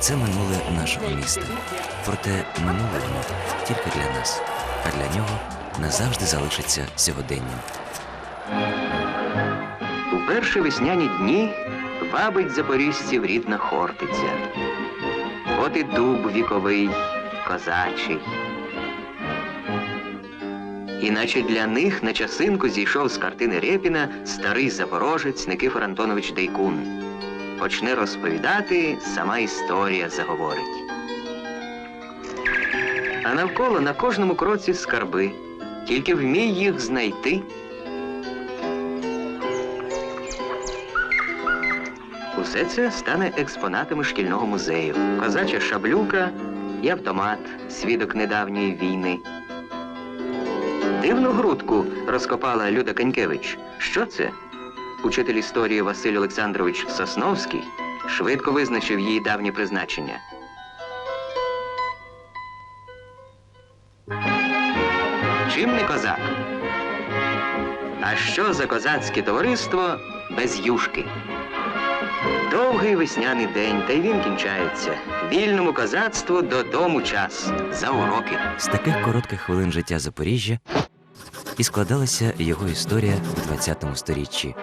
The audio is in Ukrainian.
Це минуле нашого міста. Проте минуле воно тільки для нас, а для нього назавжди залишиться сьогоденням. У перші весняні дні вабить запоріжців рідна Хортиця. От і дуб віковий, козачий. Іначе для них на часинку зійшов з картини Рєпіна старий запорожець Никифор Антонович Дейкун. Почне розповідати, сама історія заговорить. А навколо на кожному кроці скарби. Тільки вмій їх знайти. Усе це стане експонатами шкільного музею. Козача шаблюка і автомат, свідок недавньої війни. Дивну грудку розкопала Люда Канькевич. Що це? Учитель історії Василь Олександрович Сосновський швидко визначив її давнє призначення. Чим не козак? А що за козацьке товариство без юшки? Довгий весняний день, та й він кінчається. Вільному козацтву додому час за уроки. З таких коротких хвилин життя Запоріжжя і складалася його історія в 20 сторіччі,